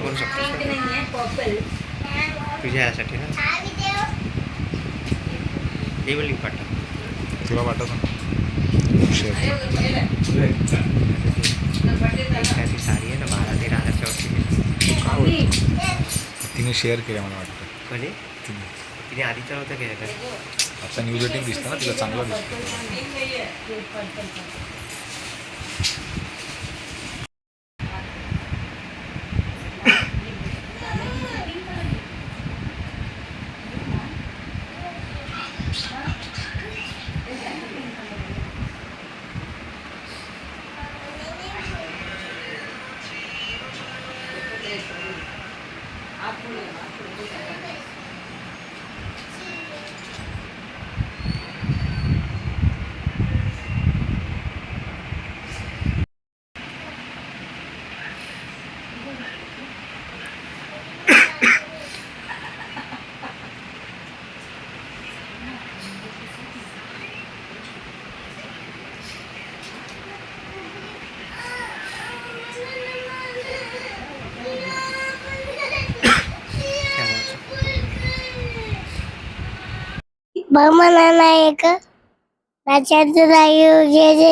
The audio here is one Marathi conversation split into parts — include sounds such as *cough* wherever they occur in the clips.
उभा करू शकतो. तुझ्या यासाठी ना. हे बोल पाठव तुला वाटत त्याची साडी आहे ना बारा तेरा हजारच्या वरती तिने शेअर केलं मला वाटतं. कधी तिने. तिने आधीचा होता केलं का आता न्यूज एटिंग दिसतं ना तिला चांगलं दिसतं. બહુમાનાના એક રાચાતુરાયુ જે જે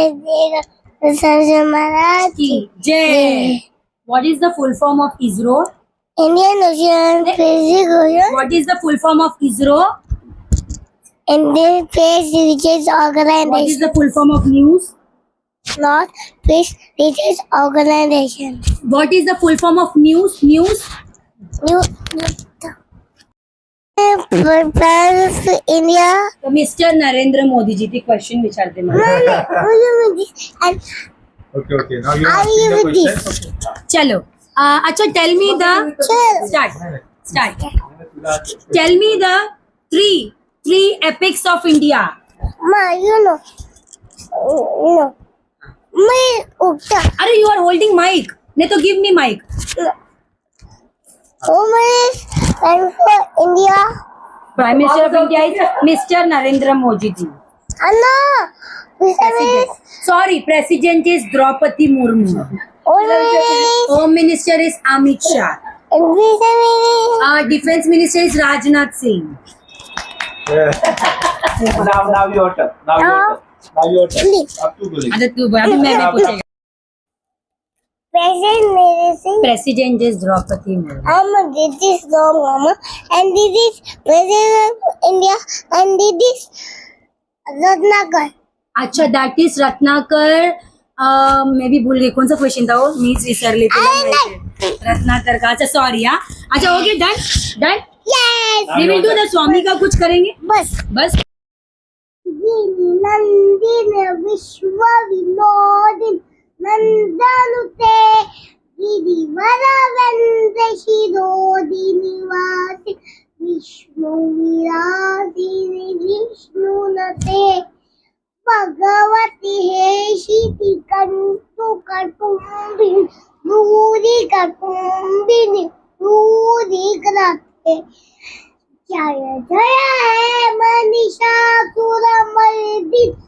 સરસ્વતી મહારાજ જય what is the full form of Indian Ocean Pacific Ocean. What is the full form of ISRO? Indian Space Research Organization. What is the full form of news? North Space Research Organization. What is the full form of news? News. New, new, India mister Narendra Modiji ती क्वेश्चन विचारते मला with? चलो। अच्छा tell me the start start tell me the three three epics of India Ma, you know. No. मैं उगता अरे यू आर होल्डिंग माइक नहीं तो give me mike And for India. Prime minister of India is mister Narendra Modi ji sorry president is Droupadi Murmu. Home minister is Amit Shah defence minister is Rajnath Singh now now मैं भी पूछेगा President. President is Droupadi I'm this is Mama. And this is President of India. And this is Ratnakar. अच्छा दॅट इज़ रत्नाकर मैं भी भूल गई कौन सा क्वेश्चन था वो मीच विसरली लेते. रत्नाकर का अच्छा सॉरी हाँ अच्छा okay done done Yes. We will do the स्वामी का कुछ करेंगे बस बस नंदिन विश्व विनोदिन नंदनुते गिरिवर वंद शिरोदि निवासी विष्णु विराजिनि विष्णुनते भगवति हे शिति कंतु कटुम्बिनि भूरि कटुम्बिनि भूरि ग्रते जय जय हे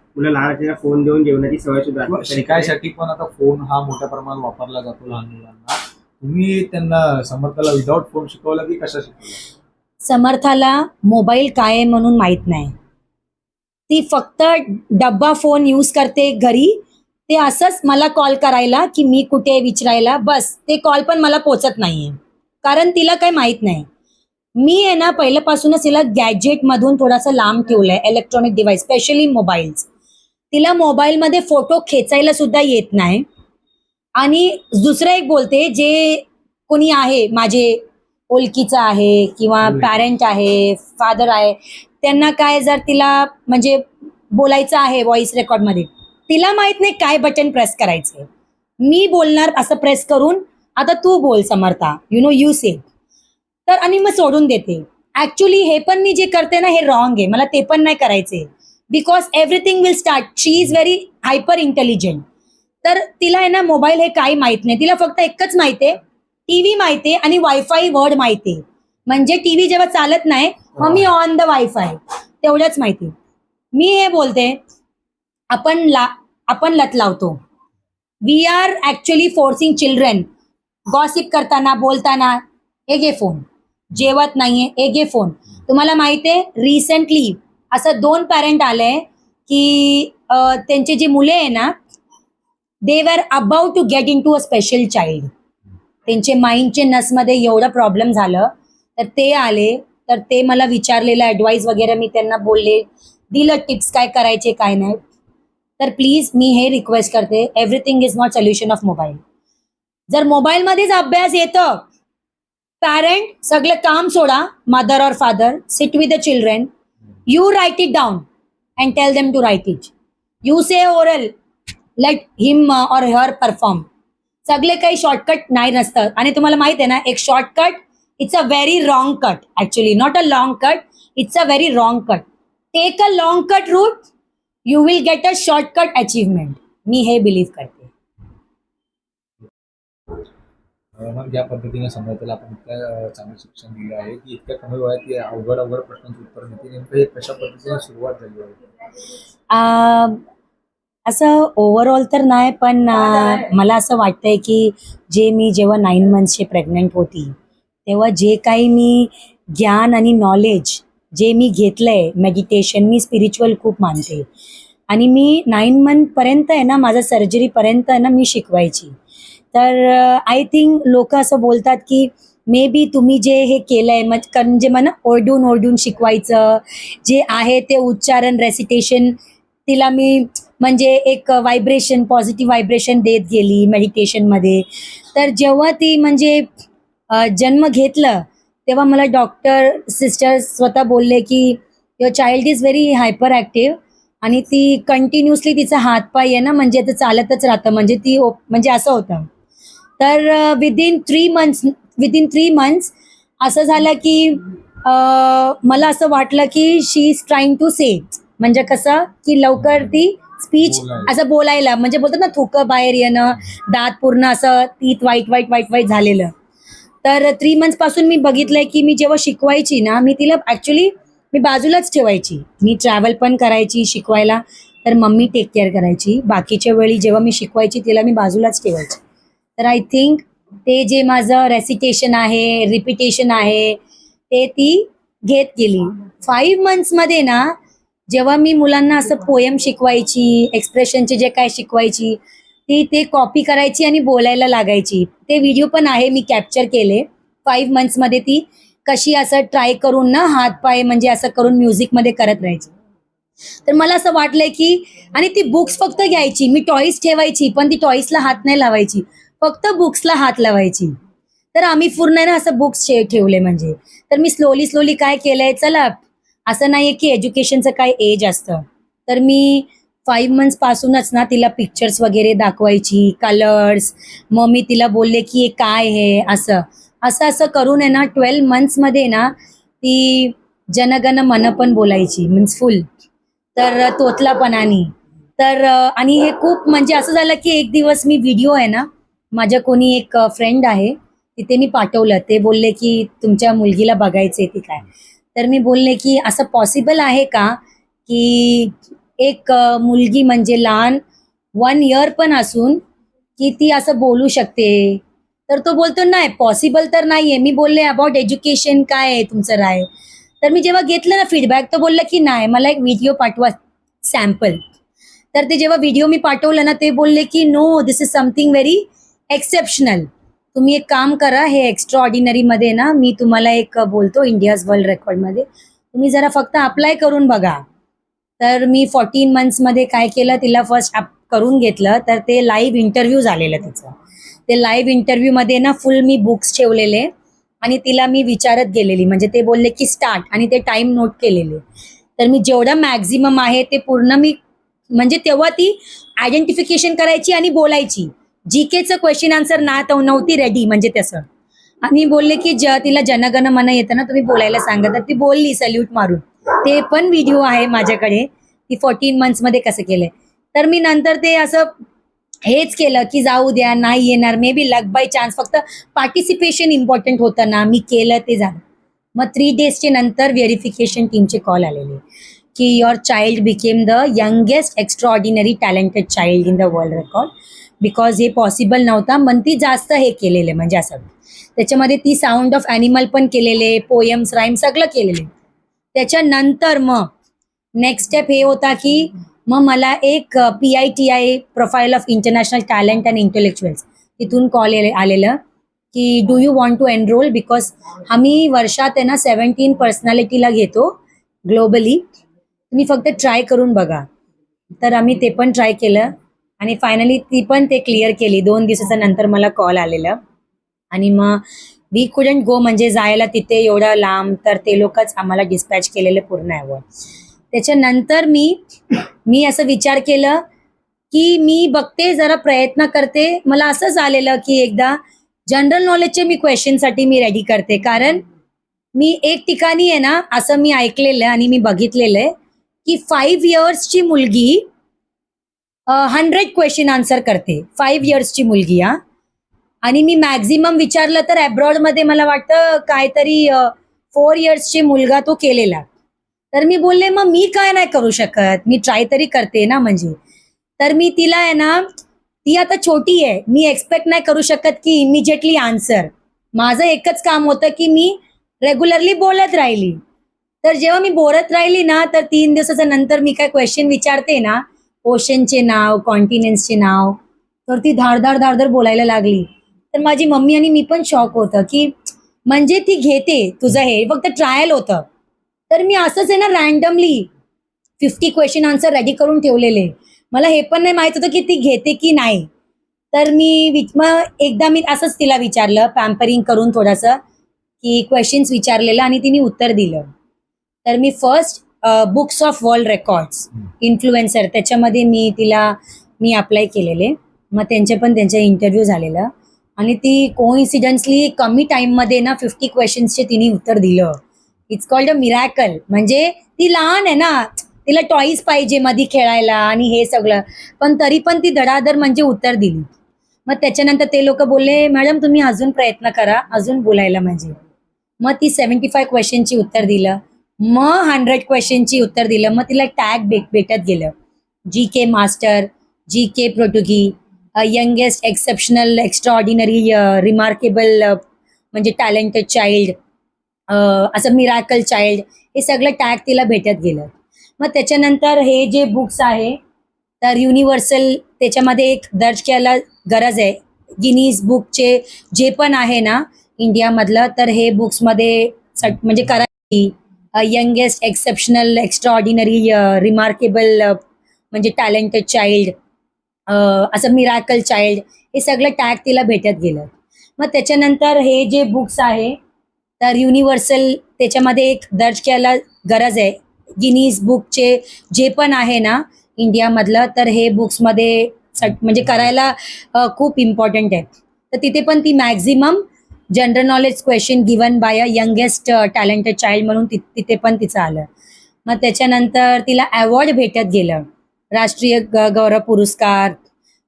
मुल- लहान असलेल्या फोन देऊन जेवणाची सवय सुद्धा असते. शिकायसाठी पण आता फोन हा मोठ्या प्रमाणात वापरला जातो लहान मुलांना. तुम्ही त्यांना समर्थाला विदाऊट फोन शिकवला की कशा शिकवला? समर्थाला मोबाईल काय आहे म्हणून माहीत नाही. ती फक्त डब्बा फोन यूज करते घरी. ते असंच मला कॉल करायला की मी कुठे आहे विचारायला. बस ते कॉल पण मला पोचत नाहीये. कारण तिला काही माहीत नाही. मी आहे ना पहिल्यापासूनच तिला गॅजेटमधून थोडासा लांब ठेवलंय इलेक्ट्रॉनिक डिव्हाइस स्पेशली मोबाईल्स तिला मोबाईलमध्ये फोटो खेचायला सुद्धा येत नाही. आणि दुसरं एक बोलते जे कोणी आहे माझे ओळखीचं आहे किंवा पॅरेंट आहे फादर आहे त्यांना काय जर तिला म्हणजे बोलायचं आहे व्हॉइस रेकॉर्डमध्ये तिला माहीत नाही काय बटन प्रेस करायचंय. मी बोलणार असं प्रेस करून आता तू बोल Samartha you know you say तर आणि मग सोडून देते. ऍक्च्युली हे पण मी जे करते ना हे रॉंग आहे. मला ते पण नाही करायचे because everything will start she is very hyper intelligent तर तिला आहे ना मोबाईल हे काही माहीत नाही. तिला फक्त एकच माहिती आहे. टीव्ही माहिती आहे आणि वायफाय वर्ड माहिती आहे. म्हणजे टीव्ही जेव्हा चालत नाही मग मी ऑन द वायफाय तेवढंच माहिती. मी हे बोलते आपण ला आपण लत लावतो. We are actually forcing children gossip करताना बोलताना हे घे फोन जेवत नाहीये हे घे फोन तुम्हाला माहिती आहे रिसेंटली असं दोन पॅरेंट आले की त्यांची त्यांचे जे मुले आहे ना they were about to get into a special child त्यांचे माइंडचे नसमध्ये एवढं प्रॉब्लेम झालं. तर ते आले. तर ते मला विचारलेलं ॲडवाईस वगैरे मी त्यांना बोलले. दिलं टिप्स काय करायचे काय नाही. तर प्लीज मी हे रिक्वेस्ट करते. Everything is not solution of mobile जर मोबाईलमध्येच अभ्यास येतं पॅरेंट सगळं काम सोडा मदर और father sit with the children you write it down and tell them to write it you say oral let him और हर परफॉर्म सगळे काही शॉर्टकट नाही नसतं. आणि तुम्हाला माहीत आहे ना एक shortcut it's a very wrong cut actually not a long cut it's a very wrong cut take a long cut route you will get a shortcut achievement मी हे बिलीव्ह करते अं, मग ज्या पद्धतीने समजतेला आपण इतकं चांगलं शिक्षण दिलं आहे की इतक्या कमी वयात ते अवघड अवघड प्रश्नांची उत्तर देते नेमकं हे कशा पद्धतीने सुरुवात झाली आहे? असं ओव्हरऑल तर नाही पण मला असं वाटतंय की जे मी जेव्हा नाईन मंथ्सचे प्रेग्नंट होती तेव्हा जे काही मी ज्ञान आणि नॉलेज जे मी घेतलंय मेडिटेशन मी स्पिरिच्युअल खूप मानते. आणि मी नाईन मंथपर्यंत आहे ना माझं सर्जरीपर्यंत आहे ना मी शिकवायची. तर आय थिंक लोक असं बोलतात की मे बी तुम्ही जे हे केलंय मग म्हणजे मला ओरडून ओरडून शिकवायचं जे आहे ते उच्चारण रेसिटेशन तिला मी म्हणजे एक व्हायब्रेशन पॉझिटिव्ह व्हायब्रेशन देत गेली मेडिटेशनमध्ये तर जेव्हा ती म्हणजे uh, जन्म घेतलं तेव्हा मला डॉक्टर सिस्टर स्वतः बोलले की your child is very hyperactive आणि ती कंटिन्युअसली तिचा हातपाय आहे ना म्हणजे ते चालतच राहतं म्हणजे ती म्हणजे असं होतं. तर within three months within three months असं झालं की मला असं वाटलं की she is trying to say म्हणजे कसं? की लवकर ती स्पीच. असं बोलायला. म्हणजे बोलतात ना थुकं बाहेर येणं दात पूर्ण असं तीत वाईट वाईट वाईट वाईट झालेलं. तर थ्री मंथ्सपासून मी बघितलंय की मी जेव्हा शिकवायची ना मी तिला ऍक्च्युली मी बाजूलाच ठेवायची. मी ट्रॅव्हल पण करायची शिकवायला. तर मम्मी टेक केअर करायची. बाकीच्या वेळी जेव्हा मी शिकवायची तिला मी बाजूलाच ठेवायची. तर आय थिंक ते जे माझं रेसिटेशन आहे रिपिटेशन आहे ते ती घेत गेली. फाईव्ह मंथ्समध्ये ना जेव्हा मी मुलांना असं पोयम शिकवायची एक्सप्रेशनचे जे काय शिकवायची ती ते कॉपी करायची आणि बोलायला लागायची. ते व्हिडिओ पण आहे मी कॅप्चर केले. फाईव्ह मंथ्समध्ये ती कशी असं ट्राय करून ना हात पाय म्हणजे असं करून म्युझिकमध्ये करत राहायची. तर मला असं वाटलंय की आणि ती बुक्स फक्त घ्यायची. मी टॉईस ठेवायची पण ती टॉईसला हात नाही लावायची. फक्त बुक्सला हात लावायची. तर आम्ही पूर्ण ना असं बुक्स ठेवले म्हणजे. तर मी स्लोली स्लोली काय केलंय चला असं नाहीये की एज्युकेशनचं काय एज असतं. तर मी फाईव्ह मंथ्स पासूनच ना तिला पिक्चर्स वगैरे दाखवायची कलर्स मग मी तिला बोलले की हे काय हे असं. असं असं करून आहे ना ट्वेल्व मंथ्समध्ये ना ती जनगण मन पण बोलायची मीन्स फुल तर तोतलापणाने तर आणि हे खूप म्हणजे असं झालं की एक दिवस मी व्हिडिओ आहे ना माझ्या कोणी एक फ्रेंड आहे तिथे मी पाठवलं. ते बोलले की तुमच्या मुलगीला बघायचे ती काय. तर मी बोलले की असं पॉसिबल आहे का की एक मुलगी म्हणजे लहान वन इयर पण असून की ती असं बोलू शकते? तर तो बोलतो नाही पॉसिबल तर नाहीये. मी बोलले अबाउट एज्युकेशन काय आहे तुमचं राय? तर मी जेव्हा घेतलं ना फीडबॅक तर बोलला की नाही मला एक व्हिडिओ पाठवा सॅम्पल तर ते जेव्हा व्हिडिओ मी पाठवलं ना ते बोलले की no this is something very exceptional तुम्ही एक काम करा हे एक्स्ट्रा ऑर्डिनरीमध्ये ना मी तुम्हाला एक बोलतो इंडियाज वर्ल्ड रेकॉर्डमध्ये तुम्ही जरा फक्त अप्लाय करून बघा. तर मी फोर्टीन मंथ्समध्ये काय केलं तिला फर्स्ट करून घेतलं तर ते लाईव्ह इंटरव्ह्यू झालेलं तिचं. ते लाईव्ह इंटरव्ह्यूमध्ये ना फुल मी बुक्स ठेवलेले आणि तिला मी विचारत गेलेली. म्हणजे ते बोलले की स्टार्ट आणि ते टाइम नोट केलेले. तर मी जेवढं मॅक्झिमम आहे ते पूर्ण मी म्हणजे तेव्हा ती आयडेंटिफिकेशन करायची आणि बोलायची. जी केचं क्वेश्चन आन्सर ना तर नव्हती रेडी म्हणजे तसं. आणि बोलले की ज तिला जनगण मन येतं ना तुम्ही बोलायला सांगा. तर ती बोलली सल्यूट मारून. ते पण व्हिडिओ आहे माझ्याकडे. ती फोर्टीन मंथ्समध्ये कसं केलंय. तर मी नंतर ते असं हेच केलं की जाऊ द्या नाही येणार. May be luck by chance फक्त पार्टिसिपेशन इम्पॉर्टंट होतं ना. मी केलं ते झालं. मग थ्री डेजचे नंतर व्हेरिफिकेशन टीमचे कॉल आलेले. की your child became the youngest extraordinary talented child in the world record because हे पॉसिबल नव्हता. मन ती जास्त हे केलेले म्हणजे असं. त्याच्यामध्ये ती साऊंड ऑफ ॲनिमल पण केलेले पोयम्स राईम सगळं केलेले. त्याच्यानंतर मग नेक्स्ट स्टेप हे होता की मग मला एक P I T I profile of international talent and intellectuals तिथून कॉल आलेलं की do you want to enrol because आम्ही वर्षात आहे ना सेवन्टीन पर्सनॅलिटीला घेतो ग्लोबली तुम्ही फक्त ट्राय करून बघा. तर आम्ही ते पण ट्राय केलं. आणि फायनली ती पण ते क्लिअर केली. दोन दिवसाच्या नंतर मला कॉल आलेला. आणि मग वी कुडंट गो म्हणजे जायला तिथे एवढं लांब तर ते लोकच आम्हाला डिस्पॅच केलेलं पूर्ण अवॉर्ड त्याच्यानंतर मी मी असं विचार केलं की मी बघते जरा प्रयत्न करते. मला असं झालेलं की एकदा जनरल नॉलेजचे मी क्वेश्चनसाठी मी रेडी करते. कारण मी एक ठिकाणी आहे ना असं मी ऐकलेलं आहे आणि मी बघितलेलं आहे की फाईव्ह इयर्सची मुलगी हंड्रेड क्वेश्चन आन्सर करते. फाईव्ह इयर्सची मुलगी हा. आणि मी मॅक्झिमम विचारलं तर अब्रॉडमध्ये मला वाटतं काहीतरी फोर इयर्सची मुलगा तो केलेला. तर मी बोलले मग मी काय नाही करू शकत? मी ट्राय तरी करते ना म्हणजे. तर मी तिला आहे ना ती आता छोटी आहे. मी एक्सपेक्ट नाही करू शकत की इमिजिएटली आन्सर माझं एकच काम होतं की मी रेग्युलरली बोलत राहिली. तर जेव्हा मी बोलत राहिली ना तर तीन दिवसाच्या नंतर मी काय क्वेश्चन विचारते ना ओशनचे नाव कॉन्टिनेन्सचे नाव. तर ती धारधार धारधार बोलायला लागली. तर माझी मम्मी आणि मी पण शॉक होतं की म्हणजे ती घेते तुझं हे. फक्त ट्रायल होतं. तर मी असंच आहे ना randomly fifty question answer ready करून ठेवलेले. मला हे पण नाही माहीत होतं की ती घेते की नाही. तर मी विच- मग एकदा मी असंच तिला विचारलं पॅम्परिंग करून थोडंसं की क्वेश्चन्स विचारलेलं आणि तिने उत्तर दिलं. तर मी first books of world records influencer त्याच्यामध्ये मी तिला मी अप्लाय केलेले. मग त्यांचे पण त्यांचे इंटरव्ह्यू झालेलं. आणि ती कोइन्सिडन्सली कमी टाईममध्ये ना फिफ्टी क्वेश्चन्सचे तिने उत्तर दिलं. इट्स कॉल्ड अ मिरॅकल म्हणजे ती लहान आहे ना. तिला टॉईज पाहिजे मधी खेळायला आणि हे सगळं. पण तरी पण ती धडाधड म्हणजे उत्तर दिली. मग त्याच्यानंतर ते लोक बोलले मॅडम तुम्ही अजून प्रयत्न करा. अजून बोलायला म्हणजे मग ती सेवन्टी फाय क्वेश्चनची उत्तर दिलं. मग हंड्रेड क्वेश्चनची उत्तर दिलं. मग तिला टॅग भेट भेटत गेलं. G K master G K protege youngest exceptional extraordinary remarkable म्हणजे टॅलेंटेड चाइल्ड uh, असं मिराकल चाइल्ड हे सगळं टॅग तिला भेटत गेलं. मग त्याच्यानंतर हे जे बुक्स आहे तर युनिव्हर्सल त्याच्यामध्ये एक दर्ज केला गरज आहे. गिनीज बुकचे जे पण आहे ना इंडियामधलं तर हे बुक्समध्ये म्हणजे करायची. Youngest exceptional extraordinary remarkable म्हणजे टॅलेंटेड चाइल्ड असं मिराकल चाइल्ड हे सगळं टॅग तिला भेटत गेलं. मग त्याच्यानंतर हे जे बुक्स आहे तर युनिव्हर्सल त्याच्यामध्ये एक दर्ज केला गरज आहे. गिनीज बुकचे जे पण आहे ना इंडियामधलं तर हे बुक्समध्ये सट म्हणजे करायला खूप इम्पॉर्टंट आहे. तर तिथे पण ती maximum general knowledge question given by a youngest talented child म्हणून तिथे पण तिचं आलं. मग त्याच्यानंतर तिला अवॉर्ड भेटत गेलं. राष्ट्रीय गौरव पुरस्कार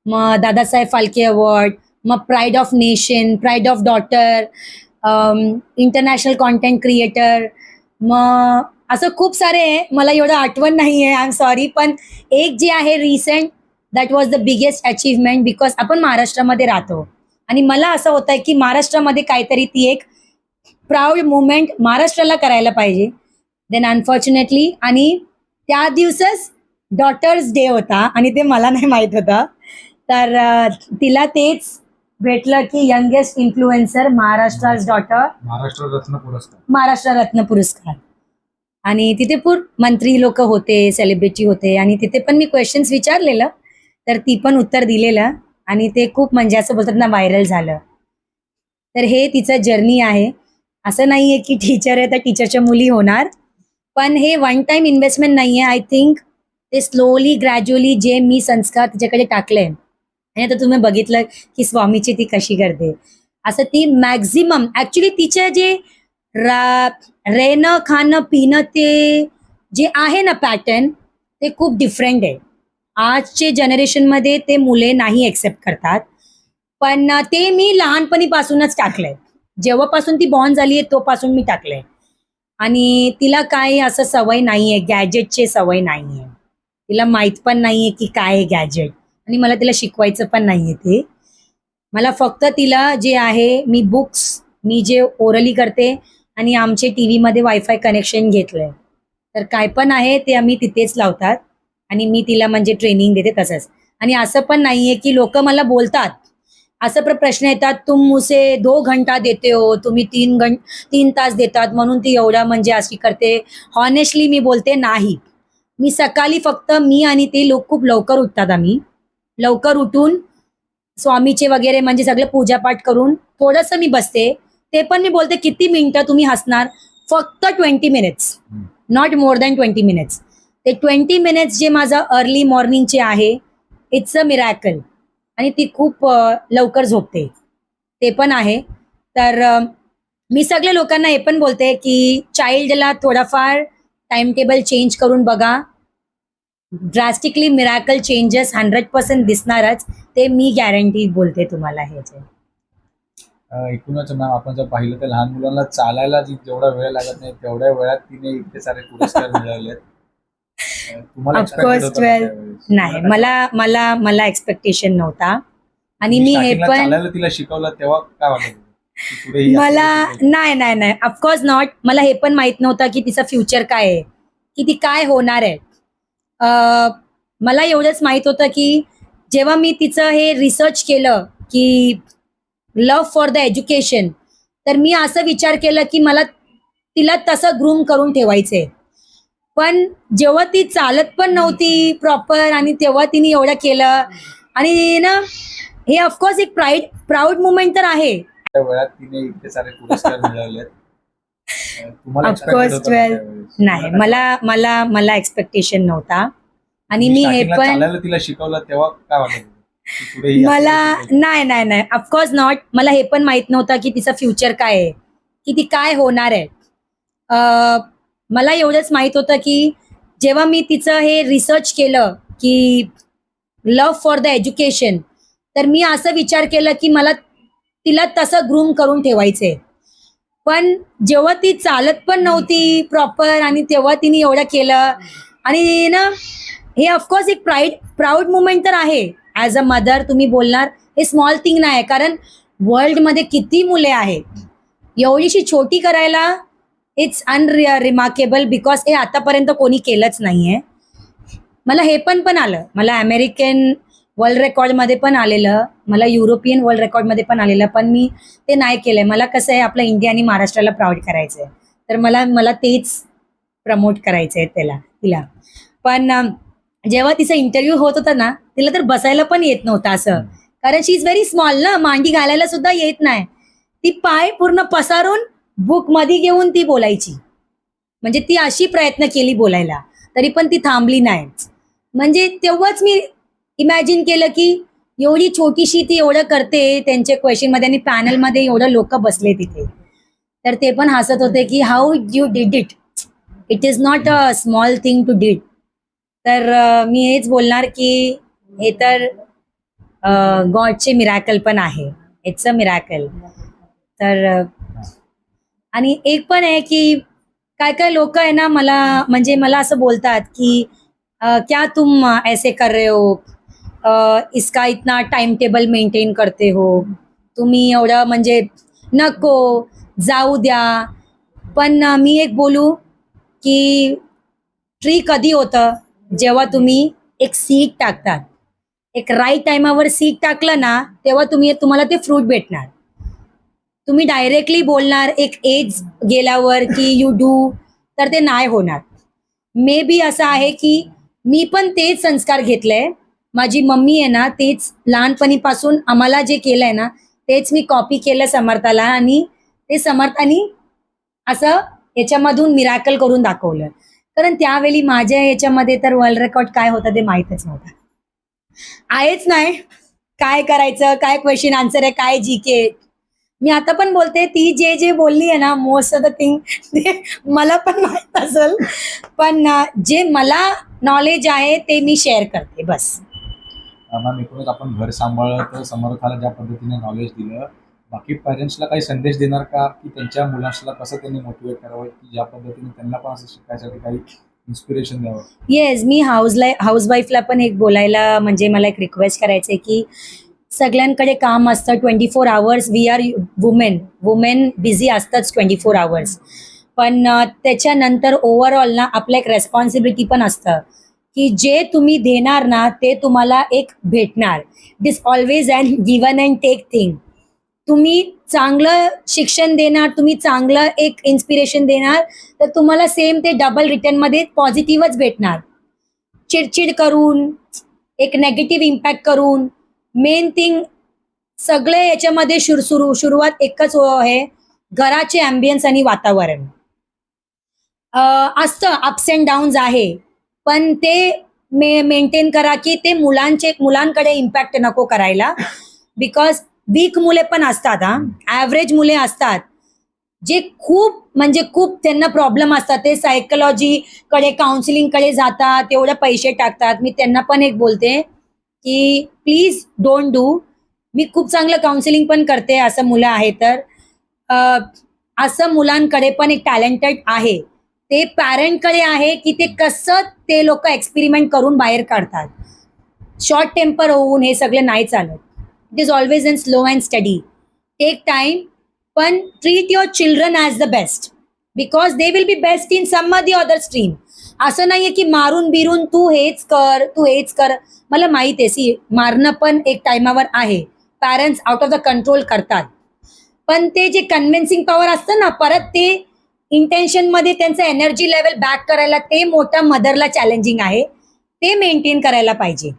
मग दादासाहेब फाल्के अवॉर्ड मग pride of nation pride of daughter international content creator मग असं खूप सारे आहे. मला एवढं आठवण नाही आहे आय एम सॉरी पण एक जे आहे recent that was the biggest achievement because आपण महाराष्ट्रामध्ये राहतो. आणि मला असं होत आहे की महाराष्ट्रामध्ये काहीतरी ती एक प्राऊड मुवमेंट महाराष्ट्राला करायला पाहिजे. देन अनफॉर्च्युनेटली आणि त्या दिवसच डॉटर्स डे होता आणि ते मला नाही माहीत होतं. तर तिला तेच भेटलं की youngest influencer Maharashtra's daughter Maharashtra Ratna पुरस्कार. महाराष्ट्र रत्न पुरस्कार. आणि तिथे पूर मंत्री लोक होते सेलिब्रिटी होते आणि तिथे पण मी क्वेश्चन्स विचारलेलं. तर ती पण उत्तर दिलेलं. आणि ते खूप म्हणजे असं बोलतात ना व्हायरल झालं. तर हे तिचं जर्नी आहे. असं नाही आहे की टीचर आहे तर टीचरच्या मुली होणार. पण हे वन टाइम इन्व्हेस्टमेंट नाही आहे आय थिंक ते स्लोली ग्रॅज्युअली जे मी संस्कार तिच्याकडे टाकले आणि आता तुम्ही बघितलं की स्वामीची ती कशी करते. असं ती मॅक्झिमम ॲक्च्युली तिचं जे रा खाणं पिणं ते जे आहे ना पॅटर्न ते खूप डिफरंट आहे. आजचे जनरेशनमध्ये ते मुले नाही एक्सेप्ट करतात. पण ते मी लहानपणीपासूनच टाकलंय. जेव्हापासून ती बॉर्न झाली आहे तोपासून मी टाकलंय. आणि तिला काय असं सवय नाहीये गॅजेटची सवय नाहीये. तिला माहीत पण नाहीये की काय आहे गॅजेट आणि मला तिला शिकवायचं पण नाहीये ते. मला फक्त तिला जे आहे मी बुक्स मी जे ओरली करते आणि आमचे टी व्हीमध्ये वायफाय कनेक्शन घेतलंय. तर काय पण आहे ते आम्ही तिथेच लावतात. आणि मी तिला म्हणजे ट्रेनिंग देते तसंच. आणि असं पण नाहीये की लोक मला बोलतात. असं प्र- प्रश्न येतात तुम मुसे दो घंटा देते हो तुम्ही तीन घंट तीन तास देतात म्हणून ती एवढा म्हणजे अशी करते. हॉनेस्टली मी बोलते नाही. मी सकाळी फक्त मी आणि ते लोक खूप लवकर उठतात आम्ही. लवकर उठून स्वामीचे वगैरे म्हणजे सगळं पूजापाठ करून थोडंसं मी बसते. ते पण मी बोलते किती मिनिटं तुम्ही हसणार? फक्त twenty minutes. Not more than twenty minutes ते ट्वेंटी मिनिट्स जे माझं अर्ली मॉर्निंगचे आहे इट्स अ मिरॅकल आणि ती खूप लवकर झोपते. ते पण आहे. तर मी सगळ्या लोकांना हे पण बोलते की चाइल्डला थोडाफार टाइम टेबल चेंज करून बघा. Drastically miracle changes hundred percent दिसणारच. ते मी गॅरंटी बोलते तुम्हाला ह्याचे एकूणच मॅम आपण जर पाहिलं तर लहान मुलांना चालायला जेवढा वेळ लागत नाही तेवढ्या वेळात तिने इतके सारे पुरस्कार मिळवले well, त्यावेळेस? नाही. मला मला मला एक्सपेक्टेशन नव्हता. आणि मी हे पण तिला शिकवलं तेव्हा काय वाटत मला. नाही नाही नाही. ऑफकोर्स नॉट मला हे पण माहीत नव्हतं की तिचं फ्युचर काय आहे की ती काय होणार आहे. मला एवढंच माहीत होतं की जेव्हा मी तिचं हे रिसर्च केलं की लव्ह फॉर द एज्युकेशन तर मी असं विचार केलं की मला तिला तसं ग्रूम करून ठेवायचंय. पण जेव्हा ती चालत पण नव्हती प्रॉपर आणि तेव्हा तिने एवढं केलं. आणि ना हे ऑफकोर्स एक प्राईड प्राऊड मुमेंट तर आहे. त्या वेळात तिने इतके सारे पुरस्कार मिळवले आहेत अं, *laughs* तुम्हाला Of expected course, होतं का well, त्यावेळेस? नाही मला मला मला एक्सपेक्टेशन नव्हता. आणि मी हे starting ला पण चालायला तिला शिकवलं तेव्हा काय वाटत होतं? की पुढे ही मला. नाही नाही नाही. ऑफकोर्स नॉट मला हे पण माहीत नव्हतं की तिचं फ्युचर काय आहे की ती काय होणार आहे. अं, मला एवढंच माहीत होतं की जेव्हा मी तिचं हे रिसर्च केलं की लव फॉर द एज्युकेशन तर मी असं विचार केलं की मला तिला तसं ग्रूम करून ठेवायचंय पण जेव्हा ती चालत पण नव्हती प्रॉपर आणि तेव्हा तिने एवढं केलं. आणि ना हे ऑफकोर्स एक प्राईड प्राऊड मुमेंट तर आहे. ॲज अ मदर तुम्ही बोलणार हे स्मॉल थिंग नाही कारण वर्ल्डमध्ये किती मुले आहेत? एवढीशी छोटी करायला इट्स अन रिमार्केबल बिकॉज हे आतापर्यंत कोणी केलंच नाहीये. मला हे पण पण आलं. मला अमेरिकन वर्ल्ड रेकॉर्डमध्ये पण आलेलं मला युरोपियन वर्ल्ड रेकॉर्डमध्ये पण आलेलं पण मी ते नाही केलंय. मला कसं आहे आपलं इंडिया आणि महाराष्ट्राला प्राऊड करायचं आहे तर मला मला तेच प्रमोट करायचं आहे त्याला तिला. पण जेव्हा तिचा इंटरव्ह्यू होत होता ना तिला तर बसायला पण येत नव्हतं असं. कारण शी इज व्हेरी स्मॉल ना मांडी घालायला सुद्धा येत नाही. ती पाय पूर्ण पसारून बुकमध्ये घेऊन ती बोलायची. म्हणजे ती अशी प्रयत्न केली बोलायला तरी पण ती थांबली नाही. म्हणजे तेव्हाच मी इमॅजिन केलं की एवढी छोटीशी ती एवढं करते त्यांच्या क्वेश्चनमध्ये आणि पॅनलमध्ये एवढं लोक बसले तिथे. तर ते पण हसत होते की how you did it it is not a small thing to did तर मी हेच बोलणार की हे तर गॉडचे मिरॅकल पण आहे. इट्स अ मिरॅकल तर आणि एक पण आहे की काय काय लोक आहे ना मला म्हणजे मला असं बोलतात की क्या तुम ऐसे कर रहे हो? इसका इतना टाइम टेबल मेंटेन करते हो? तुम्ही एवढं म्हणजे नको जाऊ द्या. पण मी एक बोलू की ट्री कधी होतं? जेव्हा तुम्ही एक सीड टाकतात. एक राईट टायमावर सीड टाकलं ना तेव्हा तुम्ही तुम्हाला ते फ्रूट भेटणार. तुम्ही डायरेक्टली बोलणार एक एज गेल्यावर की यू डू तर ते नाही होणार. मे बी असं आहे की मी पण तेच संस्कार घेतले माझी मम्मी आहे ना तेच लहानपणीपासून आम्हाला जे केलंय ना तेच मी कॉपी केलं समर्थाला आणि ते समर्थानी असं याच्यामधून मिराकल करून दाखवलं. कारण त्यावेळी माझ्या याच्यामध्ये तर वर्ल्ड रेकॉर्ड काय होतं ते माहीतच नव्हतं. आहेच नाही. काय करायचं काय क्वेश्चन आन्सर आहे काय जी के मी आता पण बोलते ती जे जे बोलली आहे ना मोस्ट ऑफ द थिंग ते मला पण माहीत असेल. पण जे मला नॉलेज आहे ते मी शेअर करते बस. मॅम एकूणच आपण घर सांभाळत समर्थाला ज्या पद्धतीने नॉलेज दिलं बाकी पॅरेंट्सला काही संदेश देणार का? की त्यांच्या मुलांना कसं त्यांनी मोटिवेट करावं? की ज्या पद्धतीने त्यांना पण असं शिकायसाठी काही इन्स्पिरेशन द्यावं? येस मी हाऊस लाईफ हाऊसवाईफला पण एक बोलायला म्हणजे मला एक रिक्वेस्ट करायचं आहे की सगळ्यांकडे काम असतं twenty four hours we are women women busy असतातच ट्वेंटी फोर आवर्स पण त्याच्यानंतर ओव्हरऑल ना आपलं एक रेस्पॉन्सिबिलिटी पण असतं. की जे तुम्ही देणार ना ते तुम्हाला एक भेटणार. This always and given and take thing तुम्ही चांगलं शिक्षण देणार तुम्ही चांगलं एक इन्स्पिरेशन देणार तर तुम्हाला सेम ते डबल रिटर्नमध्ये पॉझिटिव्हच भेटणार. चिडचिड करून एक नेगेटिव्ह इम्पॅक्ट करून मेन थिंग सगळे याच्यामध्ये शुर सुरू सुरुवात एकच हो आहे घराचे अँबियन्स आणि वातावरण. असतं अप्स अँड डाऊन्स आहे पण ते मे मेंटेन करा की ते मुलांचे मुलांकडे इम्पॅक्ट नको करायला. बिकॉज वीक मुले पण असतात हा. ॲव्हरेज मुले असतात. जे खूप म्हणजे खूप त्यांना प्रॉब्लेम असतात. ते सायकोलॉजी कडे कडे जातात तेवढे पैसे टाकतात. मी त्यांना पण एक बोलते की प्लीज डोंट डू मी खूप चांगलं काउन्सिलिंग पण करते असं मुलं आहे तर. असं मुलांकडे पण एक टॅलेंटेड आहे. ते पॅरेंटकडे आहे की ते कसं ते लोक एक्सपेरिमेंट करून बाहेर काढतात. शॉर्ट टेम्पर होऊन हे सगळं नाही चालत. It is always in slow and study take time पण treat your children as the best because they will be best in some the other stream असं नाहीये की मारून बिरून तू हेच कर तू हेच कर. मला माहीत आहे सी मारणं पण एक टायमावर आहे. Parents out of the control करतात. पण ते जे कन्व्हिन्सिंग पॉवर असतं ना परत ते इंटेन्शनमध्ये त्यांचं एनर्जी लेवल बॅक करायला ते मोठं मदरला चॅलेंजिंग आहे. ते मेंटेन करायला पाहिजे.